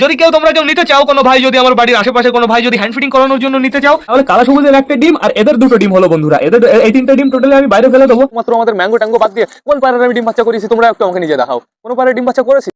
যদি কেউ তোমরা কেউ নিতে চাও কোনো ভাই যদি আমার বাড়ির আশেপাশে কোনো ভাই যদি হ্যান্ড ফিটিং করানোর জন্য নিতে চাও, তাহলে কালা সবুজের একটা ডিম আর এদের দুটো ডিম হলো বন্ধুরা। এদের এই তিনটা ডিম টোটালি আমি বাইরে ফেলে দেবো। মাত্র আমাদের ম্যাঙ্গো ট্যাঙ্গো বাদ দিয়ে কোন পারে আমি ডিম বাচ্চা করেছি, তোমরা একটু আমাকে নিজে দেখাও। কোন পারে ডিম বাচ্চা করেছি?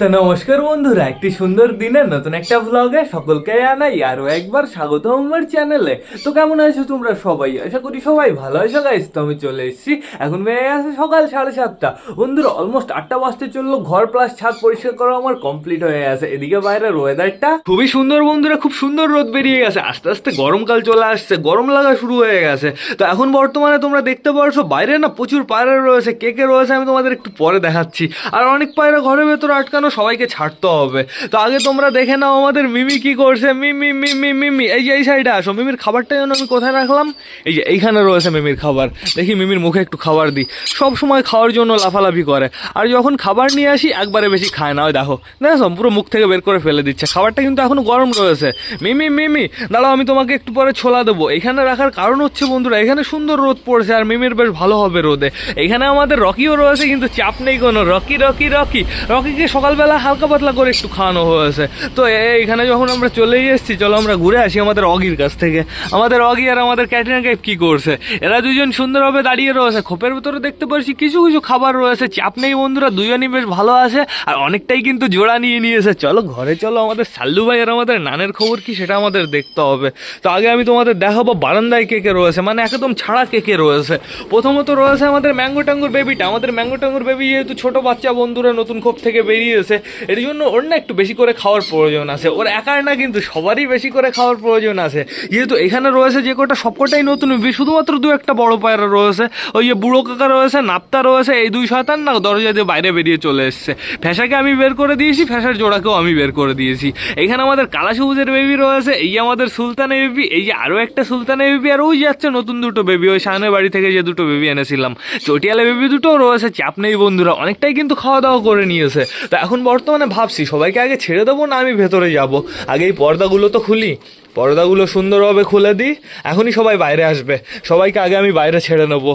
তো নমস্কার বন্ধুরা, একটি সুন্দর দিনে নতুন একটা ভ্লগে সকলকে আনাই আরও একবার স্বাগত আমার চ্যানেলে তো কেমন আছো তোমরা সবাই? আশা করি সবাই ভালো আছো গাইস তো আমি চলে এসেছি। এখন বেড়ে আছে সকাল সাড়ে সাতটা। বন্ধুরা অলমোস্ট আটটা বাজতে চলল, ঘর প্লাস ছাদ পরিষ্কার করা আমার কমপ্লিট হয়ে গেছে। এদিকে বাইরের ওয়েদারটা খুবই সুন্দর বন্ধুরা, খুব সুন্দর রোদ বেরিয়ে গেছে। আস্তে আস্তে গরমকাল চলে আসছে, গরম লাগা শুরু হয়ে গেছে। তো এখন বর্তমানে তোমরা দেখতে পারছ, বাইরে না প্রচুর পায়রা রয়েছে। কে কে রয়েছে আমি তোমাদের একটু পরে দেখাচ্ছি। আর অনেক পায়রা ঘরের ভেতরে আটকানো সবাইকে ছাড়তে হবে। তো আগে তোমরা দেখে নাও আমাদের মিমি কি করছে। মিমি মিমি মিমি, এই যে এই সাইডে আসো। মিমির খাবারটা যেন আমি কোথায় রাখলাম? এই যে এইখানে রয়েছে মিমির খাবার। দেখি মিমির মুখে একটু খাবার দিই। সব সময় খাওয়ার জন্য লাফালাফি করে। আর যখন খাবার নিয়ে আসি, একবারে বেশি খায় না। ওই দেখো। দেখো পুরো মুখ থেকে বের করে ফেলে দিচ্ছে। খাবারটা কিন্তু এখনও গরম রয়েছে। মিমি মিমি, দাঁড়াও, আমি তোমাকে একটু পরে ছোলা দেবো। এখানে রাখার কারণ হচ্ছে, বন্ধুরা, এখানে সুন্দর রোদ পড়ছে আর মিমির বেশ ভালো হবে রোদে। এখানে আমাদের রকিও রয়েছে, কিন্তু চাপ নেই কোনো। Rocky Rocky Rocky. রকিকে সকালবেলা হালকা পাতলা করে একটু খাওয়ানো হয়েছে। তো এ- এখানে যখন আমরা চলেই এসেছি, চলো আমরা ঘুরে আসি আমাদের অগির কাছ থেকে। আমাদের অগি আর আমাদের ক্যাটরিনা কাইফ কি করছে? এরা দুজন সুন্দরভাবে দাঁড়িয়ে রয়েছে। খোপের ভিতরে দেখতে পাচ্ছি কিছু কিছু খাবার রয়েছে। চাপ নেই বন্ধুরা, দুজনই বেশ ভালো আছে। আর অনেকটাই কিন্তু জোড়া নিয়ে নিয়েছে। চলো ঘরে চলো, আমাদের সাল্লু ভাই আর আমাদের নানের খবর কি সেটা আমাদের দেখতে হবে। তো আগে আমি তোমাদের দেখাবো বারান্দায় কে কে রয়েছে মানে একদম ছাড়া কে কে রয়েছে। প্রথমত রয়েছে আমাদের ম্যাঙ্গো ট্যাঙ্গুর বেবিটা আমাদের ম্যাঙ্গো ট্যাঙ্গুর বেবি যেহেতু ছোটো বাচ্চা বন্ধুরা নতুন খোপ থেকে বেরিয়েছে এর জন্য ওর না একটু বেশি করে খাওয়ার প্রয়োজন আছে। ওর একার না কিন্তু সবারই বেশি করে খাওয়ার প্রয়োজন আছে। যেহেতু এখানে রয়েছে যে কটা সবকটাই নতুন, শুধুমাত্র দু একটা বড় পায়রা রয়েছে, ওই যে বুড়ো কাকা রয়েছে, নাপ্তা রয়েছে, এই দুই শয়তান না দরজা দিয়ে বাইরে বেরিয়ে চলে এসছে। ফ্যাসাকে আমি বের করে দিয়েছি ফ্যাসার জোড়াকেও আমি বের করে দিয়েছি। এখানে আমাদের কালা সবুজের বেবি রয়েছে, এই আমাদের সুলতানের বেবি এই যে আরও একটা সুলতানের বেবি আর ওই যাচ্ছে নতুন দুটো বেবি ওই সামনের বাড়ি থেকে যে দুটো বেবি এনেছিলাম। চটিয়ালা বেবি দুটোও রয়েছে, চাপ নেই বন্ধুরা, অনেকটাই কিন্তু খাওয়া দাওয়া করে নিয়েছে। তো এখন বর্তমানে ভাবছি সবাইকে আগে ছেড়ে দেবো না আমি ভেতরে যাব। আগে এই পর্দাগুলো তো খুলি। পর্দাগুলো সুন্দরভাবে খুলে দিই। এখনই সবাই বাইরে আসবে। সবাইকে আগে আমি বাইরে ছেড়ে নেব।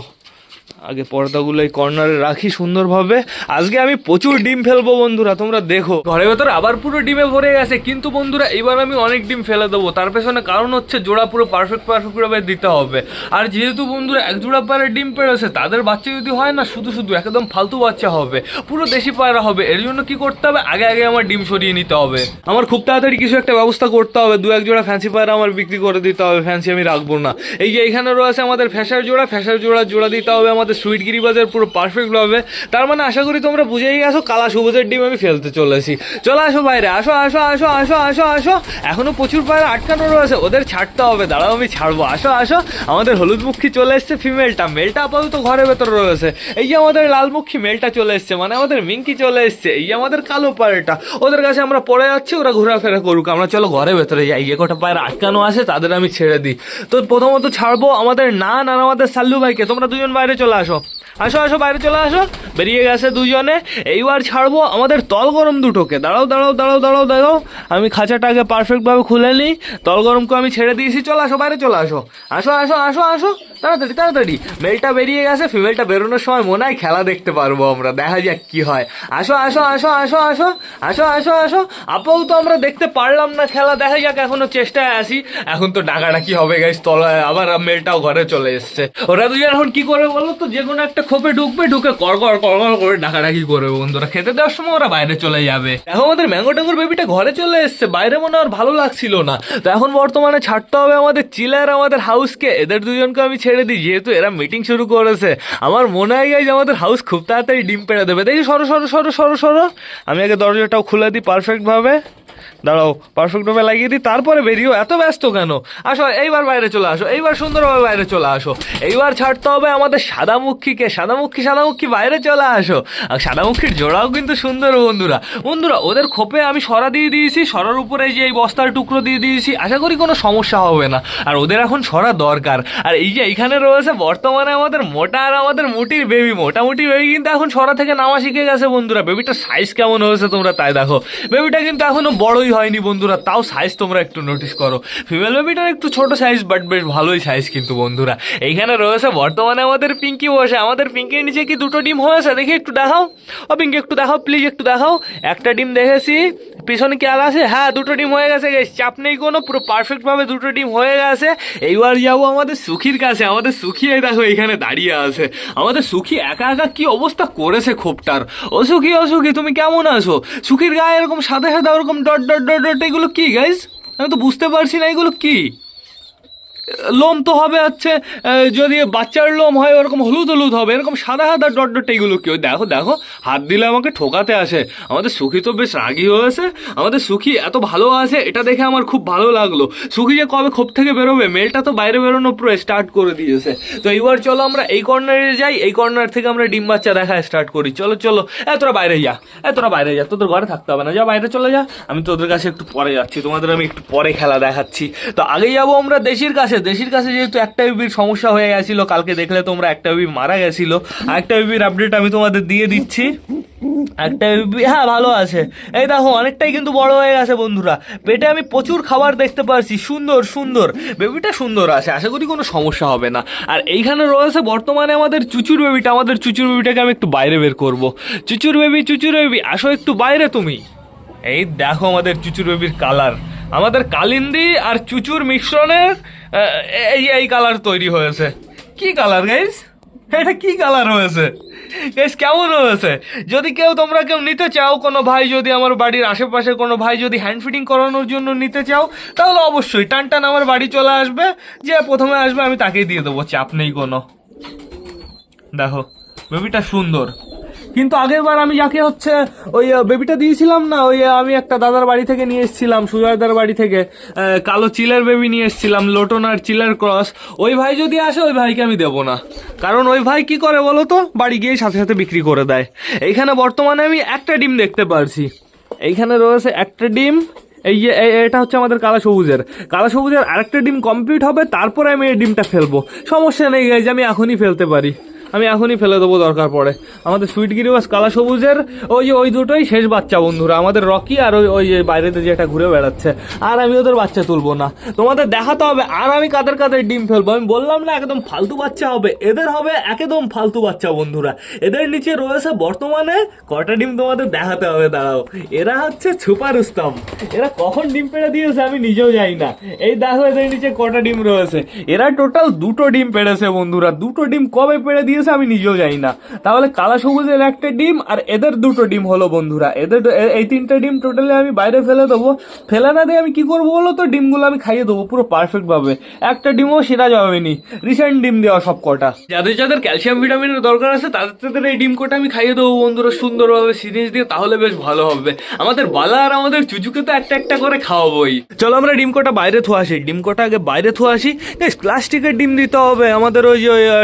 আগে পর্দাগুলো এই কর্নারে রাখি সুন্দরভাবে। আজকে আমি প্রচুর ডিম ফেলব বন্ধুরা, তোমরা দেখো। ঘরের ভেতরে আবার পুরো ডিমে ভরে গেছে, কিন্তু বন্ধুরা, এবার আমি অনেক ডিম ফেলে দেবো। তার পেছনে কারণ হচ্ছে জোড়া পুরো পারফেক্ট পারফেক্টভাবে দিতে হবে। আর যেহেতু বন্ধুরা এক জোড়া পায়রা ডিম পেড়েছে, তাদের বাচ্চা যদি হয় না, শুধু শুধু একদম ফালতু বাচ্চা হবে। পুরো দেশি পায়রা হবে। এর জন্য কি করতে হবে? আগে আগে আমার ডিম সরিয়ে নিতে হবে। আমার খুব তাড়াতাড়ি কিছু একটা ব্যবস্থা করতে হবে। দু এক জোড়া ফ্যান্সি পায়রা আমার বিক্রি করে দিতে হবে। ফ্যান্সি আমি রাখব না। এই যে এখানে রয়েছে আমাদের ফ্যাশার জোড়া ফ্যাশার জোড়া জোড়া দিতে হবে আমাদের সুইট গিরিবাজের পুরো পারফেক্ট হবে। তার মানে আশা করি তোমরা বুঝেই গেছো, কালা সবুজের ডিম আমি ফেলতে চলেছি। চলে আসো বাইরে, আসো আসো আসো আসো আসো আসো। এখনও প্রচুর পায়রা আটকানো রয়েছে, ওদের ছাড়তে হবে, দাঁড়াও আমি ছাড়বো। আসো আসো। আমাদের হলুদ মুখী চলে এসছে ফিমেলটা মেলটা আপাতত ঘরের ভেতরে রয়েছে। এই যে আমাদের লালমুখী মেলটা চলে এসছে মানে আমাদের মিঙ্কি চলে এসছে, এই আমাদের কালো পায়রাটা। ওদের কাছে আমরা পড়ে যাচ্ছি, ওরা ঘোরাফেরা করুক। আমরা চলো ঘরে ভেতরে যাই, যে কটা পায়রা আটকানো আছে, তাদের আমি ছেড়ে দিই। তো প্রথমত ছাড়বো আমাদের নান আর আমাদের সাল্লু ভাইকে। তোমরা দুজন বাইরে চলে আসো। আসো আসো, বাইরে চলে আসো। বেরিয়ে গেছে দুজনে। এইবার ছাড়বো আমাদের তল গরম দুটোকে। দাঁড়াও দাঁড়াও দাঁড়াও দাঁড়াও দাঁড়াও। আমি খাঁচাটাকে পারফেক্টভাবে খুলে নিই তল গরমকে আমি ছেড়ে দিয়েছি, চলে আসো, বাইরে চলে আসো। আসো আসো আসো আসো। তাড়াতাড়ি তাড়াতাড়ি। মেলটা বেরিয়ে গেছে ফিমেলটা বেরোনোর সময় মনে হয় খেলা দেখতে পারব আমরা, দেখা যাক কি হয়। আসো আসো আসো আসো আসো আসো আসো আসো। আপাতত আমরা দেখতে পারলাম না খেলা, দেখা যাক এখনও চেষ্টায় আসি এখন তো ডাকাটা কি হবে গাইস তলায় আবার মেলটাও ঘরে চলে এসছে। ওরা দুজন এখন কি করবে বলো তো? যে কোনো একটা খোপে ঢুকবে, ঢুকে কর কর কর কর করে ডাকাডাকি করবে বন্ধুরা। খেতে দেওয়ার সময় ওরা বাইরে চলে যাবে। এখন আমাদের ম্যাঙ্গো ট্যাঙ্গোর বেবিটা ঘরে চলে এসছে, বাইরে মনে আর ভালো লাগছিল না। তো এখন বর্তমানে ছাড়তে হবে আমাদের চিলার আমাদের হাউসকে। এদের দুজনকে আমি ছেড়ে দিই, যেহেতু এরা মিটিং শুরু করেছে। আমার মনে হয় যে আমাদের হাউস খুব তাড়াতাড়ি ডিম পেড়ে দেবে। দেখি সরো সরো সরো সরো সরো। আমি আগে দরজাটাও খুলে দিই পারফেক্টভাবে দাঁড়াও পারফেক্টভাবে লাগিয়ে দিই, তারপরে বেরিয়েও এত ব্যস্ত কেন? আসো, এইবার বাইরে চলে আসো, এইবার সুন্দরভাবে বাইরে চলে আসো। এইবার ছাড়তে হবে আমাদের সাদামুখীকে সাদামুখী সাদামুখী বাইরে চলে আসো। আর সাদামুখীর জোড়াও কিন্তু সুন্দর বন্ধুরা। বন্ধুরা, ওদের খোপে আমি সরা দিয়ে দিয়েছি, সরার উপরে যে এই বস্তার টুকরো দিয়ে দিয়েছি, আশা করি কোনো সমস্যা হবে না। আর ওদের এখন সরা দরকার। আর এই যে এইখানে রয়েছে, বর্তমানে আমাদের মোটা আর আমাদের মুটির বেবি মোটামুটি বেবি কিন্তু এখন সরা থেকে নামা শিখে গেছে বন্ধুরা। বেবিটার সাইজ কেমন হয়েছে তোমরা তাই দেখো। বেবিটা কিন্তু এখনও বড় বড়ই হয়নি বন্ধুরা, তাও সাইজ তোমরা একটু নোটিস করো। ফিমেল বেবিটার একটু ছোট সাইজ বাট বেশ ভালোই সাইজ কিন্তু বন্ধুরা। এইখানে রয়েছে, বর্তমানে আমাদের পিঙ্কি বসে। আমাদের পিঙ্কির নিচে কি দুটো ডিম হয়েছে? দেখি একটু দেখাও। ও পিঙ্কি, একটু দেখাও প্লিজ একটু দেখাও। একটা ডিম দেখেছি পিছনে কি আছে? হ্যাঁ দুটো ডিম হয়ে গেছে গেছে চাপ নেই কোনো, পুরো পারফেক্টভাবে দুটো ডিম হয়ে গেছে। এইবার যাব আমাদের সুখীর কাছে। আমাদের সুখী এই দেখো এখানে দাঁড়িয়ে আছে। আমাদের সুখী একা একা কি অবস্থা করেছে খোপটার? ও সুখী ও সুখী, তুমি কেমন আছো? সুখীর গায়ে এরকম সাদা সাদা ওরকম ডট ডট ডট ডট, এগুলো কি গাইজ আমি তো বুঝতে পারছি না এগুলো কি। লোম তো হবে হচ্ছে যদি বাচ্চার লোম হয় ওরকম হলুদ হলুদ হবে, এরকম সাদা সাদা ডট ডট এগুলো কি ওই দেখো দেখো, হাত দিলে আমাকে ঠোকাতে আসে। আমাদের সুখী তো বেশ রাগি হয়েছে, আমাদের সুখী এত ভালো আছে, এটা দেখে আমার খুব ভালো লাগল। সুখী যে কবে ক্ষোভ থেকে বেরোবে, মেলটা তো বাইরে বেরোনো পুরো স্টার্ট করে দিয়েছে। তো এইবার চলো আমরা এই কর্নারে যাই, এই কর্নার থেকে আমরা ডিম বাচ্চা দেখা স্টার্ট করি। চলো চলো, এ, তোরা বাইরে যা, এ, তোরা বাইরে যা, তোদের ঘরে থাকতে হবে না, যা বাইরে চলে যা। আমি তোদের কাছে একটু পরে যাচ্ছি, তোমাদের আমি একটু পরে খেলা দেখাচ্ছি। তো আগে যাব আমরা দেশির কাছে দেশির কাছে যেহেতু একটা বিবির সমস্যা হয়ে গেছিল, কালকে দেখলে তোমরা একটা বিবি মারা গেছিল। একটা বিবির আপডেট আমি তোমাদের দিয়ে দিচ্ছি। একটা বেবি হ্যাঁ ভালো আছে। এই দেখো, অনেকটাই কিন্তু বড় হয়ে গেছে বন্ধুরা। পেটে আমি প্রচুর খাবার দেখতে পাচ্ছি সুন্দর সুন্দর। বেবিটা সুন্দর আছে, আশা করি কোনো সমস্যা হবে না। আর এইখানে রয়েছে বর্তমানে আমাদের চুচুর বেবিটা। আমাদের চুচুর বেবিটাকে আমি একটু বাইরে বের করব। চুচুর বেবি চুচুর বেবি, আসো একটু বাইরে তুমি। এই দেখো আমাদের চুচুর বেবির কালার আমাদের কালিন্দি আর চুচুর মিশ্রণের এই এই কালার তৈরি হয়েছে। কি কালার গাইস এটা কি কালার হয়েছে? গাইস কেমন হয়েছে? যদি কেউ তোমরা কেউ নিতে চাও, কোনো ভাই যদি আমার বাড়ির আশেপাশে কোনো ভাই যদি হ্যান্ড ফিটিং করানোর জন্য নিতে চাও, তাহলে অবশ্যই টান টান আমার বাড়ি চলে আসবে। যে প্রথমে আসবে, আমি তাকেই দিয়ে দেবো, চাপ নেই কোনো। দেখো বেবিটা সুন্দর। কিন্তু আগের বার আমি যাকে হচ্ছে ওই বেবিটা দিয়েছিলাম না, ওই আমি একটা দাদার বাড়ি থেকে নিয়ে এসেছিলাম, সুজয়দার বাড়ি থেকে কালো চিলের বেবি নিয়ে এসেছিলাম, লোটন আর চিলের ক্রস। ওই ভাই যদি আসে, ওই ভাইকে আমি দেবো না। কারণ ওই ভাই কি করে বলো তো? বাড়ি গিয়ে সাথে সাথে বিক্রি করে দেয়। এইখানে বর্তমানে আমি একটা ডিম দেখতে পারছি। এইখানে রয়েছে একটা ডিম, এই যে এটা হচ্ছে আমাদের কালা সবুজের। কালা সবুজের আরেকটা ডিম কমপ্লিট হবে, তারপরে আমি এই ডিমটা ফেলব। সমস্যা নেই গাইজ, আমি এখনই ফেলতে পারি। আমি এখনই ফেলে দেবো দরকার পড়ে। আমাদের সুইট গিরিবাস কালা সবুজের ওই যে ওই দুটোই শেষ বাচ্চা বন্ধুরা। আমাদের রকি আর ওই ওই যে বাইরেতে যেটা ঘুরে বেড়াচ্ছে। আর আমি ওদের বাচ্চা তুলবো না। তোমাদের দেখাতে হবে। আর আমি কাদের কাদের ডিম ফেলব? আমি বললাম না, একদম ফালতু বাচ্চা হবে। এদের হবে একদম ফালতু বাচ্চা বন্ধুরা। এদের নিচে রয়েছে বর্তমানে কটা ডিম তোমাদের দেখাতে হবে, দাঁড়াও। এরা হচ্ছে সুপার উস্তম এরা কখন ডিম পেড়ে দিয়েছে আমি নিজেও জানি না। এই দেখো এদের নিচে কটা ডিম রয়েছে। এরা টোটাল দুটো ডিম পেড়েছে বন্ধুরা। দুটো ডিম কবে পেড়ে দিয়েছে আমি নিজেও জানি না। তাহলে কালা সবুজের একটা ডিম আর এদের দুটো ডিম হলো বন্ধুরা। এদের এই তিনটে ডিম টোটালি আমি বাইরে ফেলে দেবো। ফেলে না দিয়ে আমি কি করব বলো তো? ডিমগুলো আমি খাইয়ে দেবো পুরো পারফেক্ট ভাবে। একটা ডিমও সেরা যাবেনি। রিসেন্ট ডিম দেওয়া সব কটা। যাদের যাদের ক্যালসিয়াম ভিটামিনের দরকার আছে, তাদের তাদের এই ডিম কটা আমি খাইয়ে দেবো বন্ধুরা, সুন্দরভাবে সিরিজ দিয়ে, তাহলে বেশ ভালো হবে। আমাদের বালা আর আমাদের চুচুকে তো একটা একটা করে খাওয়াবোই। চলো আমরা ডিম কটা বাইরে থুয়ে আসি। ডিম কটা আগে বাইরে থুয়ে আসি। প্লাস্টিকের ডিম দিতে হবে। আমাদের ওই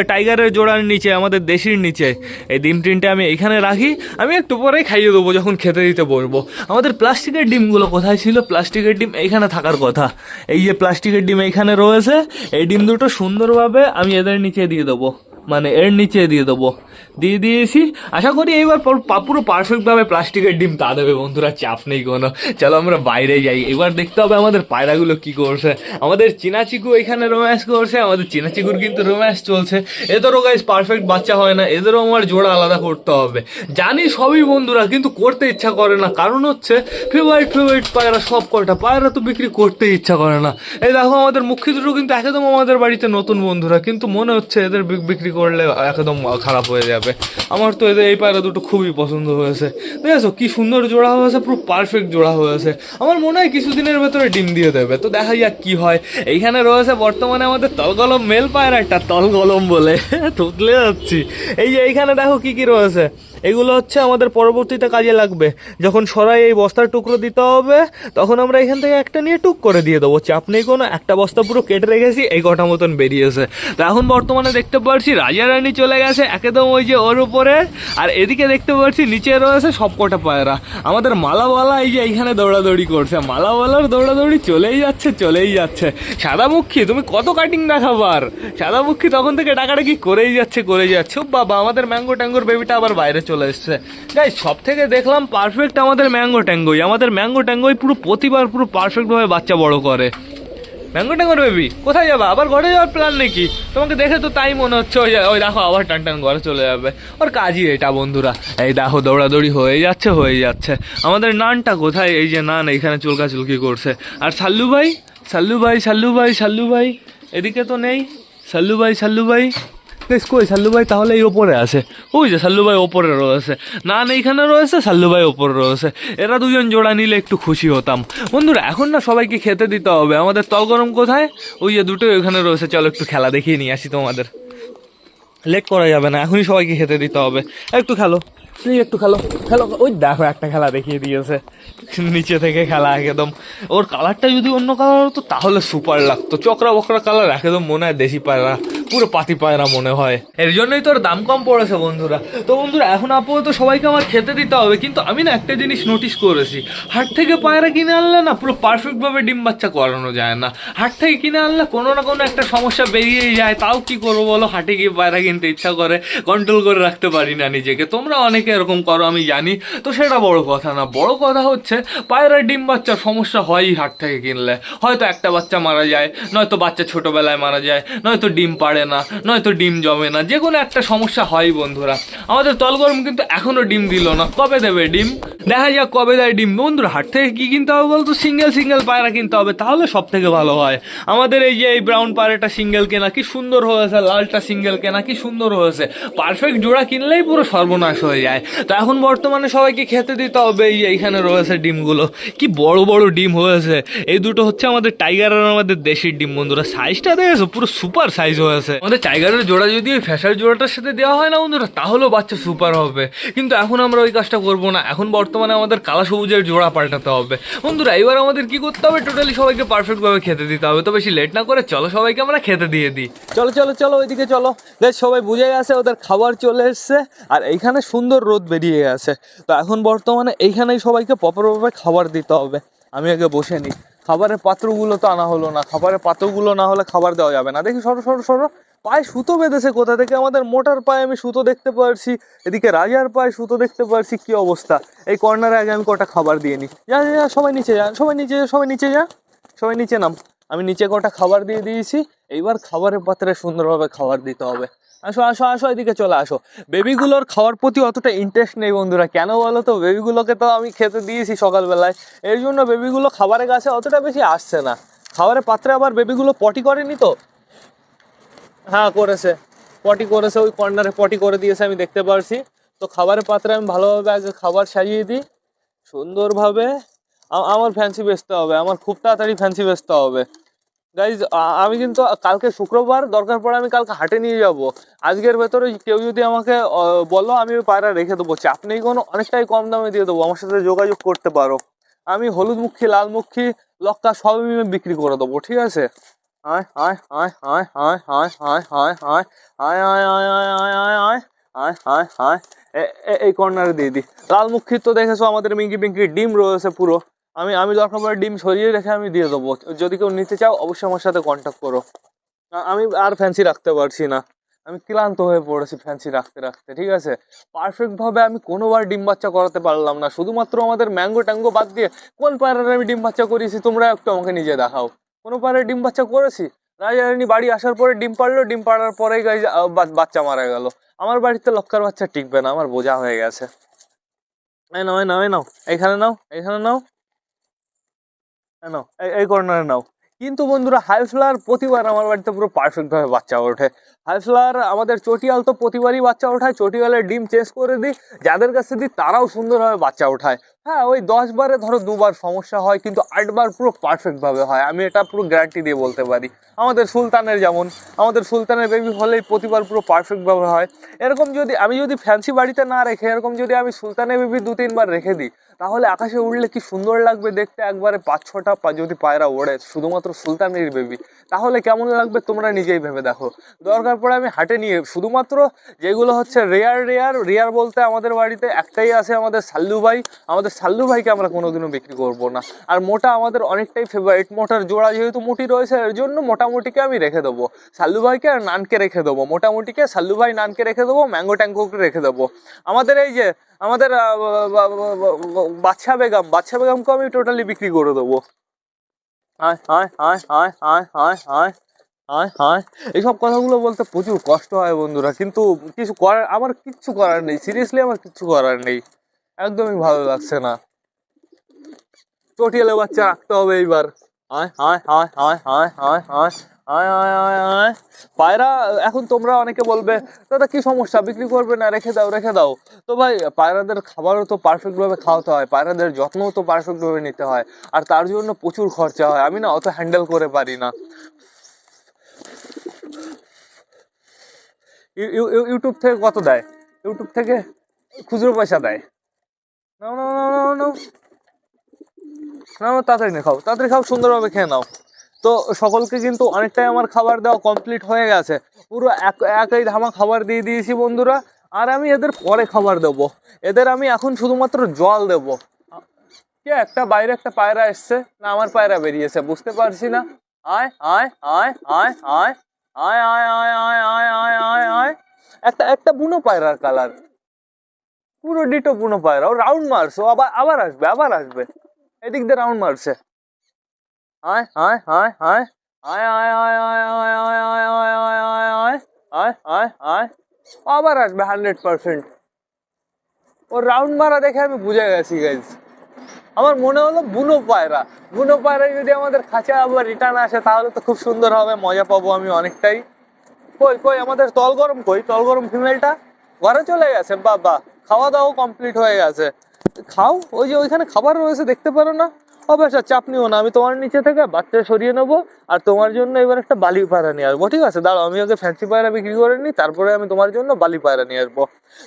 টাইগারের জোড়ার নিচে। আমাদের দেশির নিচে। এই ডিম টিনটা আমি এখানে রাখি, আমি একটু পরে খাইয়ে দেবো যখন খেতে দিতে বলব। আমাদের প্লাস্টিকের ডিমগুলো কোথায় ছিল? প্লাস্টিকের ডিম এইখানে থাকার কথা। এই যে প্লাস্টিকের ডিম এইখানে রয়েছে, এই ডিম দুটো সুন্দরভাবে আমি এদের নিচে দিয়ে দেবো। মানে এর নিচে দিয়ে দেবো। দিয়ে দিয়েছি। আশা করি এইবার পর- পারফেক্টভাবে প্লাস্টিকের ডিম তা দেবে বন্ধুরা, চাপ নেই কোনো। চলো আমরা বাইরে যাই। এবার দেখতে হবে আমাদের পায়রাগুলো কি করছে। আমাদের চিনাচিকু এখানে রোম্যান্স করছে, আমাদের চিনাচিকুর কিন্তু রোম্যান্স চলছে। এদেরও গাইজ পারফেক্ট বাচ্চা হয় না, এদেরও আমার জোড়া আলাদা করতে হবে। জানি সবই বন্ধুরা, কিন্তু করতে ইচ্ছা করে না। কারণ হচ্ছে ফেভারিট ফেভারিট পায়রা সব কয়টা? পায়রা তো বিক্রি করতে ইচ্ছা করে না। এই দেখো আমাদের মুখী দুটো কিন্তু একদম আমাদের বাড়িতে নতুন বন্ধুরা, কিন্তু মনে হচ্ছে এদের বিক- বিক্রি করলে একদম খারাপ হয়ে যাবে। আমার তো এদের এই পায়রা দুটো খুবই পছন্দ হয়েছে। দেখেছ কি সুন্দর জোড়া হয়েছে, পুরো পারফেক্ট জোড়া হয়েছে। আমার মনে হয় কিছুদিনের ভেতরে ডিম দিয়ে দেবে। তো দেখা যাক কি হয়। এইখানে রয়েছে বর্তমানে আমাদের তলগলম মেল পায়রা একটা তলগলম বলে। তুতলে যাচ্ছি। এই যে এইখানে দেখো কি কি রয়েছে। এগুলো হচ্ছে আমাদের পরবর্তীতে কাজে লাগবে। যখন সরাই এই বস্তার টুকরো দিতে হবে, তখন আমরা এখান থেকে একটা নিয়ে টুক করে দিয়ে দেবো। চাপ নেই কোনো একটা বস্তা পুরো কেটে রেখেছি, এই কটা মতন বেরিয়েছে। তো এখন বর্তমানে দেখতে পাচ্ছি রাজা রানী চলে গেছে একদম ওই যে ওর উপরে, আর এদিকে দেখতে পাচ্ছি নিচে রয়েছে সব কটা পায়রা। আমাদের মালাওয়ালা এই যে এইখানে দৌড়াদৌড়ি করছে। মালাওয়ালার দৌড়াদৌড়ি চলেই যাচ্ছে চলেই যাচ্ছে। সাদামুখী, তুমি কত কাটিং দেখাবার সাদামুখী তখন থেকে ডাকাডাকি করেই যাচ্ছে করেই যাচ্ছে। বাবা, আমাদের ম্যাঙ্গো ট্যাঙ্গোর বেবিটা আবার বাইরে চলে এসছে। গাই সব থেকে দেখলাম পারফেক্ট আমাদের ম্যাঙ্গো ট্যাঙ্গোই আমাদের ম্যাঙ্গো ট্যাঙ্গোই পুরো প্রতিবার পুরো পারফেক্টভাবে বাচ্চা বড় করে। ম্যাঙ্গো ট্যাঙ্গোর বেবি কোথায় যাবে? আবার ঘরে যাওয়ার প্ল্যান নাকি? তোমাকে দেখে তো তাই মনে হচ্ছে, ওই ওই দেখো, আবার টান টান ঘরে চলে যাবে। ওর কাজই এটা, বন্ধুরা। এই দেখো, দৌড়াদৌড়ি হয়ে যাচ্ছে হয়ে যাচ্ছে। আমাদের নানটা কোথায়? এই যে নান, এইখানে চুলকা চুলকি করছে। আর সাল্লু ভাই? সাল্লু ভাই সাল্লু ভাই সাল্লু ভাই? এদিকে তো নেই। সাল্লু ভাই সাল্লু ভাই? বেশ কই সাল্লু ভাই তাহলে এই ওপরে আছে। ওই যে সাল্লু ওপরে রয়েছে। না না এইখানে রয়েছে সাল্লু ওপরে রয়েছে। এরা দুজন জোড়া নিলে একটু খুশি হতাম। বন্ধুরা, এখন না সবাইকে খেতে দিতে হবে। আমাদের তল গরম কোথায়? ওই যে দুটো ওখানে রয়েছে। চলো একটু খেলা দেখিয়ে নিয়ে আসি তোমাদের। লেট করা যাবে না, এখনই সবাইকে খেতে দিতে হবে। একটু খেলো। প্লিজ একটু খেলো। খেলো। ওই দেখো একটা খেলা দেখিয়ে দিয়েছে। নিচে থেকে খেলা একদম। ওর কালারটা যদি অন্য কালার হতো, তাহলে সুপার লাগতো। চকরা বকরা কালার একদম মনে হয় দেশি পায়রা। পুরো পাতি পায়রা মনে হয়। এর জন্যই তোর দাম কম পড়েছে, বন্ধুরা। তো বন্ধুরা, এখন আপাতত সবাইকে আমার খেতে দিতে হবে, কিন্তু আমি না একটা জিনিস নোটিস করেছি। হাট থেকে পায়রা কিনে আনলে না পুরো পারফেক্টভাবে ডিম বাচ্চা করানো যায় না। হাট থেকে কিনে আনলে কোনো না কোনো একটা সমস্যা বেরিয়েই যায়। তাও কি করব বলো? হাটে গিয়ে পায়রা কিনতে ইচ্ছা করে। কন্ট্রোল করে রাখতে পারি না নিজেকে। তোমরা অনেকে এরকম করো, আমি জানি। তো সেটা বড় কথা না। বড় কথা হচ্ছে পায়রা ডিম বাচ্চার সমস্যা হয়ই হাট থেকে কিনলে। হয়তো একটা বাচ্চা মারা যায়, নয়তো বাচ্চা ছোটোবেলায় মারা যায়, নয়তো ডিম পাড়ে না, নয়তো ডিম জমে না, যে কোনো একটা সমস্যা হয় বন্ধুরা। আমাদের তলগরম কিন্তু এখনও ডিম দিল না। কবে দেবে ডিম? দেখা যাক কবে দেয় ডিম। বন্ধুরা, হাট থেকে কী কিনতে হবে বলতো? সিঙ্গেল সিঙ্গেল পায়রা কিনতে হবে, তাহলে সব থেকে ভালো হয়। আমাদের এই যে এই ব্রাউন পায়রাটা সিঙ্গেল কেনা, কি সুন্দর হয়েছে, লালটা সিঙ্গেল কেনা, কি সুন্দর হয়েছে। পারফেক্ট জোড়া কিনলেই পুরো সর্বনাশ হয়ে যায়। তো এখন বর্তমানে সবাইকে খেতে দিতে হবে। এই এইখানে রয়েছে ডিমগুলো। কি বড় বড় ডিম হয়েছে। এই দুটো হচ্ছে আমাদের টাইগার আর আমাদের দেশির ডিম, বন্ধুরা। সাইজটা দেখেছ? পুরো সুপার সাইজ হয়েছে। আমাদের টাইগারের জোড়া যদি ওই ফ্যাশার জোড়াটার সাথে দেওয়া হয় না, বন্ধুরা, তাহলেও বাচ্চা সুপার হবে। কিন্তু এখন আমরা ওই কাজটা করব না। এখন বর্তমানে আমাদের কালা সবুজের জোড়া পাল্টাতে হবে। বন্ধুরা, এবার আমাদের কি করতে হবে? টোটালি সবাইকে পারফেক্ট ভাবে খেতে দিতে হবে। তো বেশি লেট না করে চলো সবাইকে আমরা খেতে দিয়ে দিই। চলো চলো চলো, ওইদিকে চলো। দেখ সবাই বুঝে গেছে, ওদের খাবার চলে এসছে। আর এইখানে সুন্দর রোদ বেরিয়ে গেছে। তো এখন বর্তমানে এইখানেই সবাইকে প্রপারভাবে খাবার দিতে হবে। আমি আগে বসে নিই। খাবারের পাত্রগুলো তো আনা হলো না। খাবারের পাত্রগুলো না হলে খাবার দেওয়া যাবে না। দেখি সরো সরো সরো। পায়ে সুতো বেঁধেছে কোথা থেকে? আমাদের মোটার পায়ে আমি সুতো দেখতে পারছি। এদিকে রাজার পায়ে সুতো দেখতে পারছি। কি অবস্থা? এই কর্নারে আগে আমি কটা খাবার দিয়ে নিই। যা যা, যা সবাই নিচে যান সবাই নিচে যা, সবাই নিচে যা। সবাই নিচে নাম। আমি নিচে কটা খাবার দিয়ে দিয়েছি। এইবার খাবারের পাত্রে সুন্দরভাবে খাবার দিতে হবে। আসো আসো আসো এদিকে চলে আসো। বেবিগুলোর খাওয়ার প্রতি অতটা ইন্টারেস্ট নেই বন্ধুরা, কেন বলো তো? বেবিগুলোকে তো আমি খেতে দিয়েছি সকালবেলায়। এর জন্য বেবিগুলো খাবারের কাছে অতটা বেশি আসছে না। খাবারের পাত্রে আবার বেবিগুলো পটি করেনি তো? হ্যাঁ করেছে। পটি করেছে, ওই কর্নারে পটি করে দিয়েছে, আমি দেখতে পারছি। তো খাবারের পাত্রে আমি ভালোভাবে আগে খাবার সাজিয়ে দিই। সুন্দরভাবে আমার ফ্যান্সি বেচতে হবে, আমার খুব তাড়াতাড়ি ফ্যান্সি বেচতে হবে। গাইজ আমি কিন্তু কালকে শুক্রবার দরকার পড়ে আমি কালকে হাটে নিয়ে যাব আজকের ভেতরে কেউ যদি আমাকে বলো আমি পায়রা রেখে দেবো চাপ নেই কোনো অনেকটাই কম দামে দিয়ে দেবো আমার সাথে যোগাযোগ করতে পারো আমি হলুদ মুখী লাল মুখী লক্কা সবই আমি বিক্রি করে দেবো ঠিক আছে আয় আয় আয় আয় আয় আয় আয় আয় আয় আয় আয় আয় আয় আয় আয় এই কর্নারে দিয়ে দিই লাল মুখির তো দেখেছ আমাদের মিঙ্কি পিঙ্কি ডিম রয়েছে পুরো আমি আমি দরকার পড়ে ডিম সরিয়ে রেখে আমি দিয়ে দেবো। যদি কেউ নিতে চাও, অবশ্যই আমার সাথে কন্ট্যাক্ট করো। আমি আর ফ্যান্সি রাখতে পারছি না। আমি ক্লান্ত হয়ে পড়েছি ফ্যান্সি রাখতে রাখতে, ঠিক আছে? পারফেক্টভাবে আমি কোনোবার ডিম বাচ্চা করাতে পারলাম না। শুধুমাত্র আমাদের ম্যাঙ্গো ট্যাঙ্গো বাদ দিয়ে কোন পায়রার আমি ডিম বাচ্চা করিয়েছি তোমরা একটু আমাকে নিজে দেখাও। কোনো পায়রার ডিম বাচ্চা করেছি? রাজারানী বাড়ি আসার পরে ডিম পাড়লো, ডিম পাড়ার পরেই বাচ্চা মারা গেল। আমার বাড়িতে লক্কার বাচ্চা টিকবে না, আমার বোঝা হয়ে গেছে। এই নাও এই নাও এই নাও। এখানে নাও এখানে নাও। নাও। এই- এই কর্নারে নাও। কিন্তু বন্ধুরা হাই ফ্লাওয়ার প্রতিবার আমার বাড়িতে পুরো পারফেক্টভাবে বাচ্চা ওঠে। হাই ফ্লার, আমাদের চটিয়াল তো প্রতিবারই বাচ্চা ওঠায়, চটিয়ালের ডিম চেঞ্জ করে দিই। যাদের কাছে দিই, তারাও সুন্দরভাবে বাচ্চা ওঠায়। হ্যাঁ ওই দশ বারে ধরো দুবার সমস্যা হয়, কিন্তু আটবার পুরো পারফেক্টভাবে হয়। আমি এটা পুরো গ্যারান্টি দিয়ে বলতে পারি। আমাদের সুলতানের যেমন, আমাদের সুলতানের বেবি হলেই প্রতিবার পুরো পারফেক্টভাবে হয়। এরকম যদি, আমি যদি ফ্যান্সি বাড়িতে না রেখে, এরকম যদি আমি সুলতানের বেবি দু তিনবার রেখে দিই, তাহলে আকাশে উড়লে কি সুন্দর লাগবে দেখতে? একবারে পাঁচ ছটা পা- যদি পায়রা ওড়ে, শুধুমাত্র সুলতানের বেবি তাহলে কেমন লাগবে তোমরা নিজেই ভেবে দেখো। দরকার তারপরে আমি হাটে নিয়ে শুধুমাত্র যেগুলো হচ্ছে রেয়ার রেয়ার রেয়ার বলতে আমাদের বাড়িতে একটাই আছে আমাদের সাল্লু ভাই। আমাদের সাল্লু ভাইকে আমরা কোনোদিনও বিক্রি করব না। আর মোটা আমাদের অনেকটাই ফেভারিট মোটার জোড়া যেহেতু মুটি রয়েছে, এর জন্য মোটামুটিকে আমি রেখে দেবো। সাল্লু ভাইকে আর নানকে রেখে দেবো। মোটামুটিকে সাল্লু ভাই, নানকে রেখে দেবো ম্যাঙ্গো ট্যাঙ্গোকে রেখে দেবো। আমাদের এই যে, আমাদের বাচ্চা বেগম, বাচ্চা বেগমকে আমি টোটালি বিক্রি করে দেবো। আয় আয় আয় আয় আয় আয় আয়। হয় হয় এইসব কথাগুলো বলতে প্রচুর কষ্ট হয় বন্ধুরা কিন্তু কিছু করার আমার কিচ্ছু করার নেই সিরিয়াসলি আমার কিচ্ছু করার নেই একদমই ভালো লাগছে না চটিয়ালে বাচ্চা রাখতে হবে এইবার হয় হয় হয় হয় হয় হয় হয় পায়রা এখন তোমরা অনেকে বলবে দাদা কি সমস্যা বিক্রি করবে না রেখে দাও রেখে দাও তো ভাই পায়রাদের খাবারও তো পারফেক্টভাবে খাওয়াতে হয় পায়রাদের যত্নও তো পারফেক্টভাবে নিতে হয় আর তার জন্য প্রচুর খরচা হয় আমি না অত হ্যান্ডেল করে পারি না ইউটিউব থেকে কত দেয়? ইউটিউব থেকে খুচরো পয়সা দেয়। নাও নাও নাও নাও নাও। নাও, তাড়াতাড়ি নে খাও। তাড়াতাড়ি খাও, সুন্দরভাবে খেয়ে নাও। তো সকলকে কিন্তু অনেকটাই আমার খাবার দেওয়া কমপ্লিট হয়ে গেছে। পুরো এক, একই ধামা খাবার দিয়ে দিয়েছি বন্ধুরা। আর আমি এদের পরে খাবার দেবো। এদের আমি এখন শুধুমাত্র জল দেবো। কে? একটা বাইরে একটা পায়রা এসছে। না, আমার পায়রা বেরিয়েছে, বুঝতে পারছি না। আয় আয় আয় আয় আয়। আয় আয় আয় আয় আয় আয় আয় আয় একটা একটা বুনো পায়রার কালার পুরো ডিটো বুনো পায়রা ও রাউন্ড মারছে ও আবার আবার আসবে আবার আসবে এদিক দিয়ে রাউন্ড মারছে আয় আয় আয় আয় আয় আয় আয় আয় আয় আয় আয় আয় আয় আয় আয় আয় আয় আয় আবার আসবে হান্ড্রেড পার্সেন্ট ও রাউন্ড মারা দেখে আমি বুঝে গেছি গাইজ আমার মনে হলো বুনো পায়রা। বুনো পায়রা যদি আমাদের খাঁচা আবার রিটার্ন আসে, তাহলে তো খুব সুন্দর হবে, মজা পাবো আমি অনেকটাই। কই কই, আমাদের তল গরম কই? তল গরম ফিমেলটা ঘরে চলে গেছে, বাবা। খাওয়া দাওয়া কমপ্লিট হয়ে গেছে। খাও, ওই যে ওইখানে খাবার রয়েছে, দেখতে পারো না? অবশ্য চাপ নিও না। আমি তোমার নিচে থেকে বাচ্চা সরিয়ে নেব আর তোমার জন্য এবার একটা বালি পায়রা নিয়ে আসব, ঠিক আছে? দাঁড়াও, আমি ওকে ফ্যান্সি পায়রা বিক্রি করে নিই, তারপরে আমি তোমার জন্য বালি পায়রা নিয়ে আসব।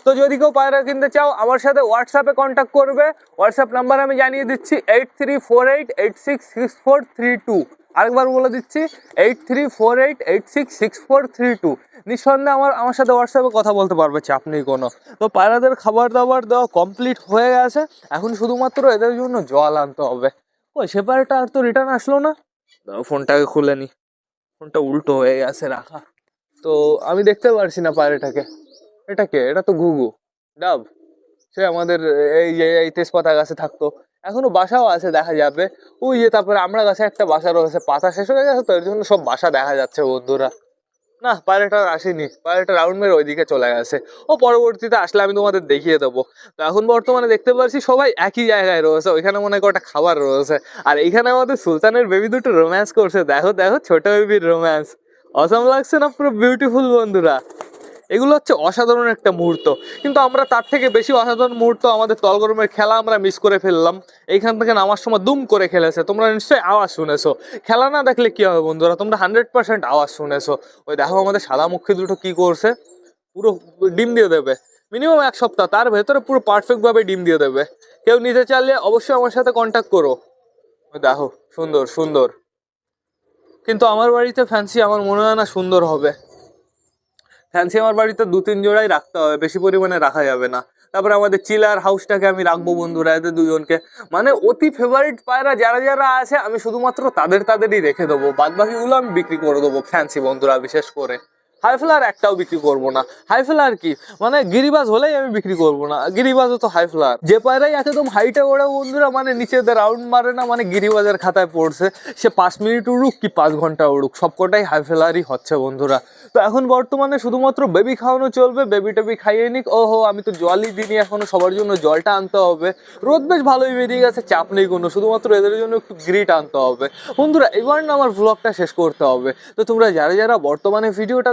তো যদি কেউ পায়রা কিনতে চাও, আমার সাথে হোয়াটসঅ্যাপে কন্ট্যাক্ট করবে। হোয়াটসঅ্যাপ নাম্বার আমি জানিয়ে দিচ্ছি eight three four eight eight six six four three two আরেকবার বলে দিচ্ছি eight three four eight eight six six four three two নিঃসন্দেহে আমার আমার সাথে হোয়াটসঅ্যাপে কথা বলতে পারবে, চাপ নেই কোনো। তো পায়রাদের খাবার দাবার দেওয়া কমপ্লিট হয়ে গেছে। এখন শুধুমাত্র এদের জন্য জল আনতে হবে। ওই সে পায়রাটা আর তো রিটার্ন আসলো না। ফোনটাকে খুলে নি। ফোনটা উল্টো হয়ে গেছে, রাখা। তো আমি দেখতে পারছি না পায়রাটাকে। এটা কে? এটা তো ঘুঘু। ডাব। সে আমাদের এই এই তেজপাতা গাছে থাকতো। এখনও বাসাও আছে, দেখা যাবে। ওই যে, তারপরে আমরা গাছে একটা বাসা রয়েছে, পাতা শেষ হয়ে গেছে, তো এর জন্য সব বাসা দেখা যাচ্ছে বন্ধুরা। না পায়রাটা আসেনি। পায়রাটা রাউন্ড মেরে ওইদিকে চলে গেছে। ও পরবর্তীতে আসলে আমি তোমাদের দেখিয়ে দেবো। তো এখন বর্তমানে দেখতে পাচ্ছি সবাই একই জায়গায় রয়েছে। ওইখানে মনে হয় একটা খাবার রয়েছে। আর এইখানে আমাদের সুলতানের বেবি দুটো রোম্যান্স করছে। দেখো দেখো, ছোট বেবির রোম্যান্স অসম লাগছে না পুরো বিউটিফুল বন্ধুরা? এগুলো হচ্ছে অসাধারণ একটা মুহূর্ত। কিন্তু আমরা তার থেকে বেশি অসাধারণ মুহূর্ত আমাদের তলগরমের খেলা আমরা মিস করে ফেললাম। এইখান থেকে নামার সময় দুম করে খেলেছে। তোমরা নিশ্চয়ই আওয়াজ শুনেছো। খেলা না দেখলে কি হবে বন্ধুরা? তোমরা হান্ড্রেড পার্সেন্ট আওয়াজ শুনেছো। ওই দেখো আমাদের সাদা মুখী দুটো কি করছে? পুরো ডিম দিয়ে দেবে। মিনিমাম এক সপ্তাহ। তার ভেতরে পুরো পারফেক্টভাবে ডিম দিয়ে দেবে। কেউ নিতে চাইলে অবশ্যই আমার সাথে কন্ট্যাক্ট করো। দেখো, সুন্দর সুন্দর। কিন্তু আমার বাড়িতে ফ্যান্সি আমার মনে হয় না সুন্দর হবে। ফ্যান্সি আমার বাড়িতে দু তিন জোড়াই রাখতে হবে বেশি পরিমাণে রাখা যাবে না। তারপরে আমাদের চিলার হাউসটাকে আমি রাখব বন্ধুরা এদের দুজনকে। মানে অতি ফেভারিট পায়রা যারা যারা আছে আমি শুধুমাত্র তাদের তাদেরই রেখে দেবো। বাদ বাকিগুলো আমি বিক্রি করে দেবো ফ্যান্সি বন্ধুরা বিশেষ করে। হাই ফ্লার একটাও বিক্রি করব না। হাই ফ্লার কি? মানে গিরিবাজ হলেই আমি বিক্রি করব না। গিরিবাজও তো হাই ফ্লার যে পায়রাই একদম হাইটে ওড়ে বন্ধুরা মানে নিচে রাউন্ড মারে না মানে গিরিবাজের খাতায় পড়ছে। সে পাঁচ মিনিট উড়ুক কি পাঁচ ঘণ্টা উড়ুক, সবকটাই হাই ফ্লারই হচ্ছে বন্ধুরা। তো এখন বর্তমানে শুধুমাত্র বেবি খাওয়ানো চলবে বেবি টেবি খাইয়ে নিক। ওহো, আমি তো জলই দিইনি, এখনও সবার জন্য জলটা আনতে হবে। রোদ বেশ ভালোই বেরিয়ে গেছে, চাপ নেই কোনো, শুধুমাত্র এদের জন্য একটু গ্রিট আনতে হবে। বন্ধুরা, এবার না আমার ভ্লগটা শেষ করতে হবে। তো তোমরা যারা যারা বর্তমানে ভিডিওটা